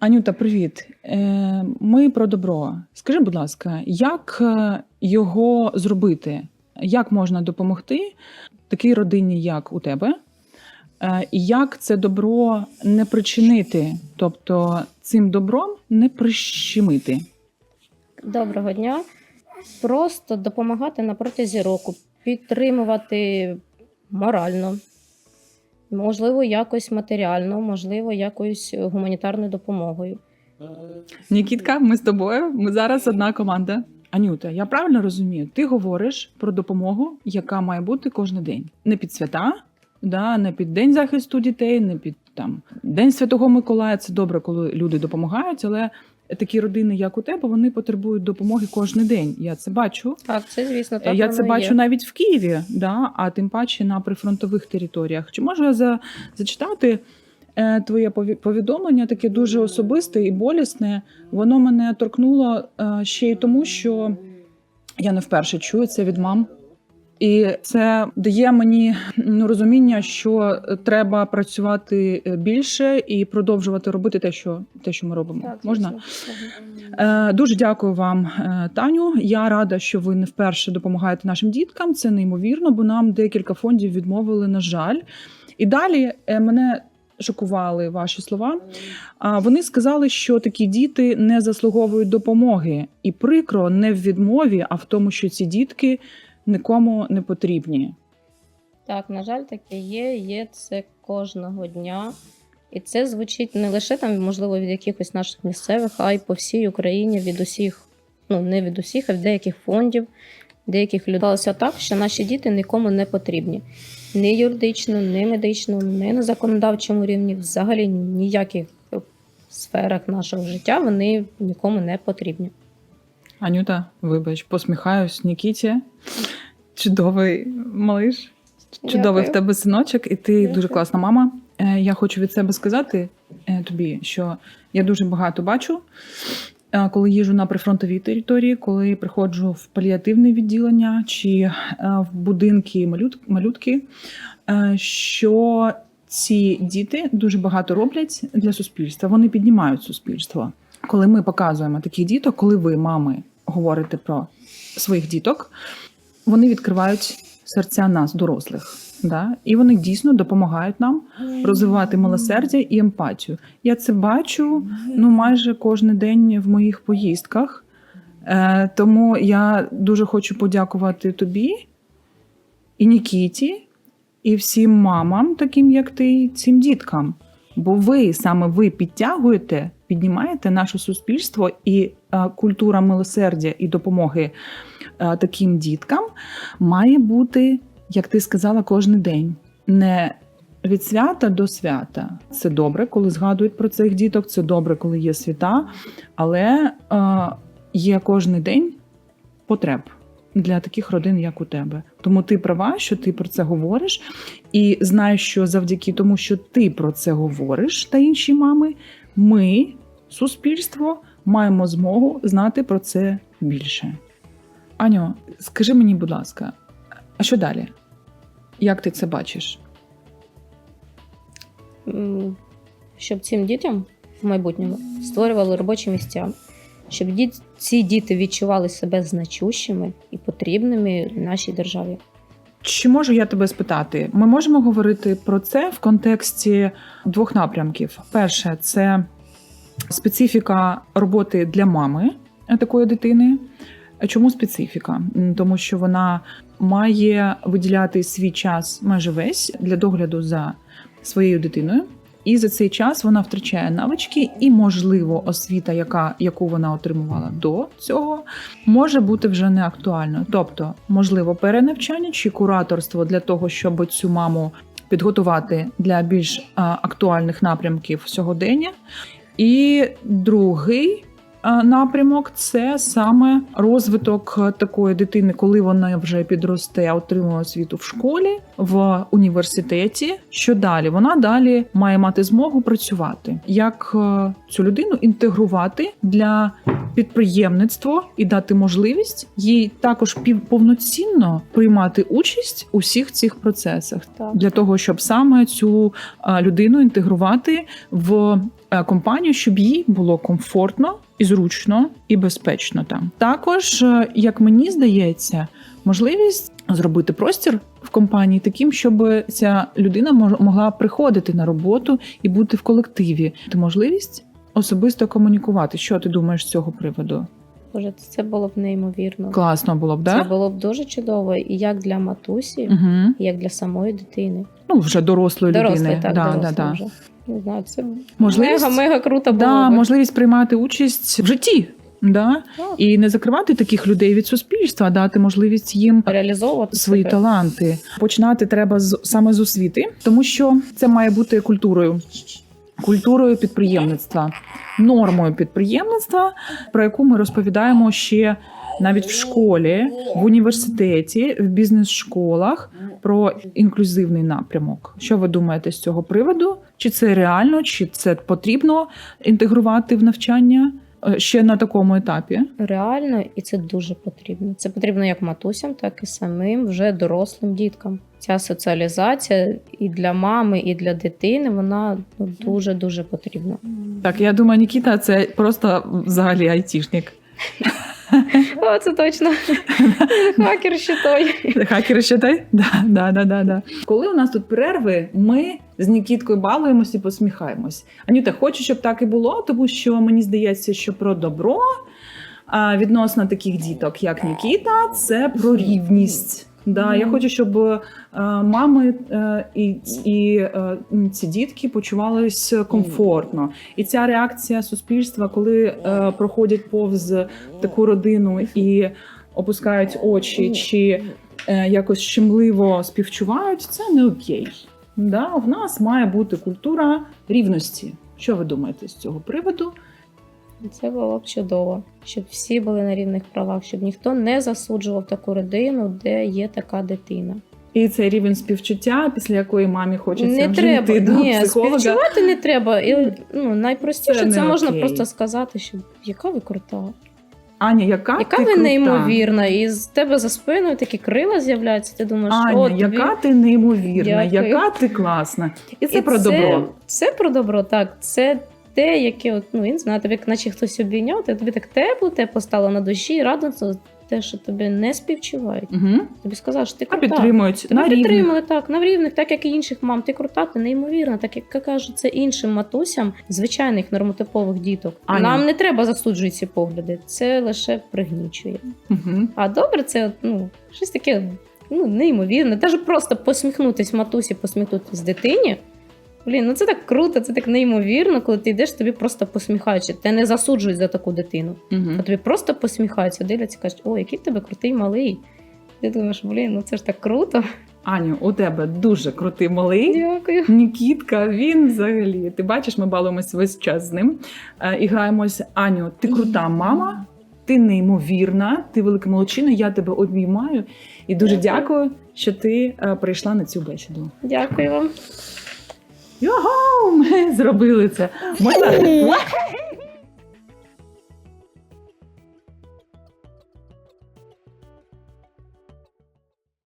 Анюта, привіт. Е, Ми про добро. Скажи, будь ласка, як е, його зробити? Як можна допомогти такій родині, як у тебе? Е, І як це добро не причинити, тобто цим добром не прищемити? Доброго дня. Просто допомагати на протязі року, підтримувати морально, можливо, якось матеріально, можливо, якоюсь гуманітарною допомогою. Нікітка, ми з тобою. Ми зараз одна команда. Анюта, я правильно розумію? Ти говориш про допомогу, яка має бути кожен день. Не під свята, да, не під День захисту дітей, не під там День Святого Миколая. Це добре, коли люди допомагають, але такі родини, як у тебе, вони потребують допомоги кожен день. Я це бачу. Так, це звісно, так я це бачу є. навіть в Києві, да, а тим паче на прифронтових територіях. Чи можу я за, зачитати е, твоє пові- повідомлення, таке дуже особисте і болісне? Воно мене торкнуло е, ще й тому, що я не вперше чую це від мам. І це дає мені ну, розуміння, що треба працювати е, більше і продовжувати робити те, що те, що ми робимо. Так, Можна? Е, Дуже дякую вам, е, Таню. Я рада, що ви не вперше допомагаєте нашим діткам. Це неймовірно, бо нам декілька фондів відмовили, на жаль. І далі е, мене шокували ваші слова. А вони сказали, що такі діти не заслуговують допомоги. І прикро не в відмові, а в тому, що ці дітки нікому не потрібні. Так, на жаль, таке є. Є це кожного дня. І це звучить не лише там, можливо, від якихось наших місцевих, а й по всій Україні від усіх, ну не від усіх, а від деяких фондів, деяких людей. Сталося так, що наші діти нікому не потрібні. Ні юридично, ні медично, ні на законодавчому рівні, взагалі ніяких сферах нашого життя вони нікому не потрібні. Анюта, вибач, посміхаюсь Нікіті. Чудовий малиш. Чудовий в тебе синочок, і ти Дякую. дуже класна мама. Е, Я хочу від себе сказати е, тобі, що я дуже багато бачу, е, коли їжу на прифронтовій території, коли приходжу в паліативне відділення чи в будинки малют- малютки, що ці діти дуже багато роблять для суспільства. Вони піднімають суспільство. Коли ми показуємо таких діток, коли ви, мами, говорите про своїх діток, вони відкривають серця нас, дорослих. Да? І вони дійсно допомагають нам розвивати милосердя і емпатію. Я це бачу ну, майже кожен день в моїх поїздках. Е, тому я дуже хочу подякувати тобі і Нікіті, і всім мамам, таким як ти, цим діткам. Бо ви саме ви підтягуєте, піднімаєте наше суспільство і е, культура милосердя і допомоги е, таким діткам має бути, як ти сказала, кожен день. Не від свята до свята. Це добре, коли згадують про цих діток, це добре, коли є свята, але е, є кожен день потреб для таких родин, як у тебе. Тому ти права, що ти про це говориш, і знаєш, що завдяки тому, що ти про це говориш, та інші мами, ми, суспільство, маємо змогу знати про це більше. Аню, скажи мені, будь ласка, а що далі? Як ти це бачиш? Щоб цим дітям в майбутньому створювали робочі місця, щоб ці діти відчували себе значущими і потрібними нашій державі. Чи можу я тебе спитати? Ми можемо говорити про це в контексті двох напрямків. Перше, це специфіка роботи для мами такої дитини. Чому специфіка? Тому що вона має виділяти свій час майже весь для догляду за своєю дитиною. І за цей час вона втрачає навички і, можливо, освіта, яка, яку вона отримувала до цього, може бути вже не актуальною. Тобто, можливо, перенавчання чи кураторство для того, щоб цю маму підготувати для більш актуальних напрямків сьогодення. І другий напрямок це саме розвиток такої дитини, коли вона вже підросте, отримує освіту в школі, в університеті. Що далі? Вона далі має мати змогу працювати, як е, цю людину інтегрувати для підприємництво і дати можливість їй також пів- повноцінно приймати участь у всіх цих процесах Так. для того, щоб саме цю людину інтегрувати в е, компанію, щоб їй було комфортно і зручно і безпечно там. Також, е, як мені здається, можливість зробити простір в компанії таким, щоб ця людина могла приходити на роботу і бути в колективі. Ти можливість особисто комунікувати. Що ти думаєш з цього приводу? Боже, це було б неймовірно. Класно було б, Це да? було б дуже чудово і як для матусі, Угу. і як для самої дитини. Ну, вже дорослої Дорослий, людини. так, да, дорослий да, да. вже. Не знаю, це Можливість- мега, мега круто було. Да, би. можливість приймати участь в житті. Да? Так. І не закривати таких людей від суспільства, а дати можливість їм реалізовувати свої себе. таланти. Починати треба з саме з освіти, тому що це має бути культурою. Культурою підприємництва, нормою підприємництва, про яку ми розповідаємо ще навіть в школі, в університеті, в бізнес-школах про інклюзивний напрямок. Що ви думаєте з цього приводу? Чи це реально, чи це потрібно інтегрувати в навчання ще на такому етапі? Реально, і це дуже потрібно. Це потрібно як матусям, так і самим вже дорослим діткам. Ця соціалізація і для мами, і для дитини вона ну, дуже дуже потрібна. Так, я думаю, Нікіта це просто взагалі айтішник. О, це точно хакер ще той. Хакери ще той? Да, да, да, да, да. Коли у нас тут перерви, ми з Нікіткою балуємось і посміхаємось. Анюта, хочу, щоб так і було, тому що мені здається, що про добро відносно таких діток, як Нікіта, це про рівність. Да, я хочу, щоб е, мами е, і, і е, ці дітки почувалися комфортно. І ця реакція суспільства, коли е, проходять повз таку родину і опускають очі чи е, якось щемливо співчувають, це не окей. Да? В нас має бути культура рівності. Що ви думаєте з цього приводу? Це було б чудово, щоб всі були на рівних правах, щоб ніхто не засуджував таку родину, де є така дитина. І цей рівень співчуття, після якої мамі хочеться не вже треба йти до ні, психолога. співчувати не треба. І, ну, найпростіше Це це, можна окей. просто сказати, що яка ви крута, Аня, яка, яка ти ви крута? неймовірна, і з тебе за спиною такі крила з'являються. Ти думаєш, Аня, о, тобі... яка ти неймовірна, Дякую. яка ти класна. І це І про добро. Це про добро, так. Це те, яке, от, ну, він знає, тобі як наче хтось обійняв, то тобі так тепло, тепло стало на душі, і радісно те, що тобі не співчувають. Угу. Тобі сказали, що ти А крута. підтримують на підтримують так, на рівних, так як і інших мам. Ти крута, ти неймовірна, так як кажуть, це іншим матусям звичайних нормотипових діток. Аня. Нам не треба засуджувати ці погляди, це лише пригнічує. Угу. А добре, це ну, щось таке ну, неймовірне. Навіть просто посміхнутись матусі, посміхнутись дитині. Блін, ну це так круто, це так неймовірно, коли ти йдеш, тобі просто посміхаються. Те не засуджують за таку дитину. Угу. А тобі просто посміхаються, дивляться, кажуть, о, який в тебе крутий малий. Ти думаєш, блін, ну це ж так круто. Аню, у тебе дуже крутий малий. Дякую. Нікітка, він взагалі. Ти бачиш, ми балуємось весь час з ним е, і граємось. Аню, ти крута мама, ти неймовірна, ти велика молодчина. Я тебе обіймаю і дуже Дякую. дякую, що ти е, прийшла на цю бесіду. Дякую вам. Його, ми зробили це. Можна